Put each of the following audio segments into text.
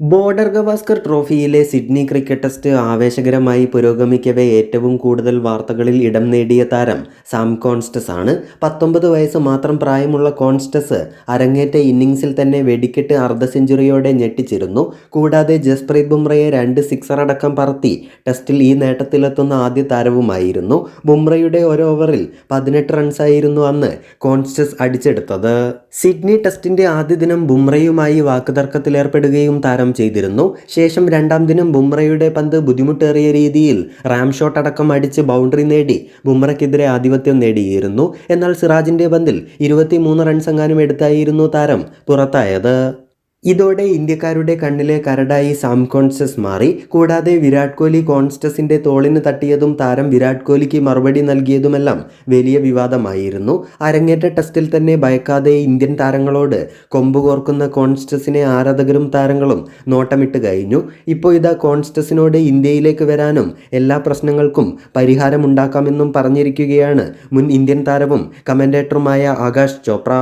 Border Gavaskar ട്രോഫിയിലെ Sydney cricket test ആവേശകരമായി പുരോഗമിക്കവേ ഏറ്റവും കൂടുതൽ വാർത്തകളിൽ ഇടം നേടിയ താരം സാം കോൺസ്റ്റസ് ആണ്. പത്തൊമ്പത് വയസ്സ് മാത്രം പ്രായമുള്ള കോൺസ്റ്റസ് അരങ്ങേറ്റ ഇന്നിംഗ്സിൽ തന്നെ വെടിക്കെട്ട് അർദ്ധ സെഞ്ചുറിയോടെ ഞെട്ടിച്ചിരുന്നു. കൂടാതെ ജസ്പ്രീത് ബുംറയെ രണ്ട് സിക്സർ അടക്കം പറത്തി ടെസ്റ്റിൽ ഈ നേട്ടത്തിലെത്തുന്ന ആദ്യ താരവുമായിരുന്നു. ബുംറയുടെ ഒരു ഓവറിൽ പതിനെട്ട് റൺസായിരുന്നു അന്ന് കോൺസ്റ്റസ് അടിച്ചെടുത്തത്. സിഡ്നി ടെസ്റ്റിന്റെ ആദ്യ ദിനം ബുംറയുമായി വാക്കുതർക്കത്തിലേർപ്പെടുകയും താരം ചെയ്തിരുന്നു. ശേഷം രണ്ടാം ദിനം ബുംറയുടെ പന്ത് ബുദ്ധിമുട്ടേറിയ രീതിയിൽ റാം ഷോട്ട് അടക്കം അടിച്ച് ബൗണ്ടറി നേടി ബുംറയ്ക്കെതിരെ ആധിപത്യം നേടിയിരുന്നു. എന്നാൽ സിറാജിന്റെ പന്തിൽ ഇരുപത്തിമൂന്ന് റൺസ് എങ്ങാനും എടുത്തായിരുന്നു താരം പുറത്തായത്. ഇതോടെ ഇന്ത്യക്കാരുടെ കണ്ണിലെ കരടായി സാം കോൺസ്റ്റസ് മാറി. കൂടാതെ വിരാട് കോഹ്ലി കോൺസ്റ്റസിന്റെ തോളിന് തട്ടിയതും താരം വിരാട് കോഹ്ലിക്ക് മറുപടി നൽകിയതുമെല്ലാം വലിയ വിവാദമായിരുന്നു. അരങ്ങേറ്റ ടെസ്റ്റിൽ തന്നെ ഭയക്കാതെ ഇന്ത്യൻ താരങ്ങളോട് കൊമ്പുകോർക്കുന്ന കോൺസ്റ്റസിനെ ആരാധകരും താരങ്ങളും നോട്ടമിട്ട് കഴിഞ്ഞു. ഇപ്പോൾ ഇതാ കോൺസ്റ്റസിനോട് ഇന്ത്യയിലേക്ക് വരാനും എല്ലാ പ്രശ്നങ്ങൾക്കും പരിഹാരമുണ്ടാക്കാമെന്നും പറഞ്ഞിരിക്കുകയാണ് മുൻ ഇന്ത്യൻ താരവും കമന്റേറ്ററുമായ ആകാശ് ചോപ്ര.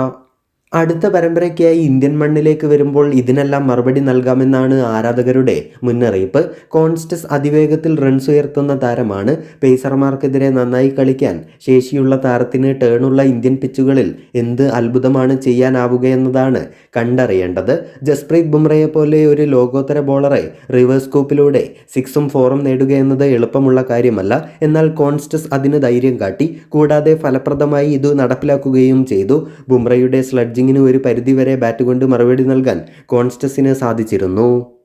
അടുത്ത പരമ്പരയ്ക്കായി ഇന്ത്യൻ മണ്ണിലേക്ക് വരുമ്പോൾ ഇതിനെല്ലാം മറുപടി നൽകാമെന്നാണ് ആരാധകരുടെ മുന്നറിയിപ്പ്. കോൺസ്റ്റസ് അതിവേഗത്തിൽ റൺസ് ഉയർത്തുന്ന താരമാണ്. പേസർമാർക്കെതിരെ നന്നായി കളിക്കാൻ ശേഷിയുള്ള താരത്തിന് ടേണുള്ള ഇന്ത്യൻ പിച്ചുകളിൽ എന്ത് അത്ഭുതമാണ് ചെയ്യാനാവുകയെന്നതാണ് കണ്ടറിയേണ്ടത്. ജസ്പ്രീത് ബുംറയെ പോലെ ഒരു ലോകോത്തര ബോളറെ റിവേഴ്സ് സ്കൂപ്പിലൂടെ സിക്സും ഫോറും നേടുക എന്നത് എളുപ്പമുള്ള കാര്യമല്ല. എന്നാൽ കോൺസ്റ്റസ് അതിന് ധൈര്യം കാട്ടി. കൂടാതെ ഫലപ്രദമായി ഇത് നടപ്പിലാക്കുകയും ചെയ്തു. ബുംറയുടെ സ്ലഡ്ജിങ്ങിന് ഒരു പരിധിവരെ ബാറ്റ് കൊണ്ട് മറുപടി നൽകാൻ കോൺസ്റ്റസിന് സാധിച്ചിരുന്നു.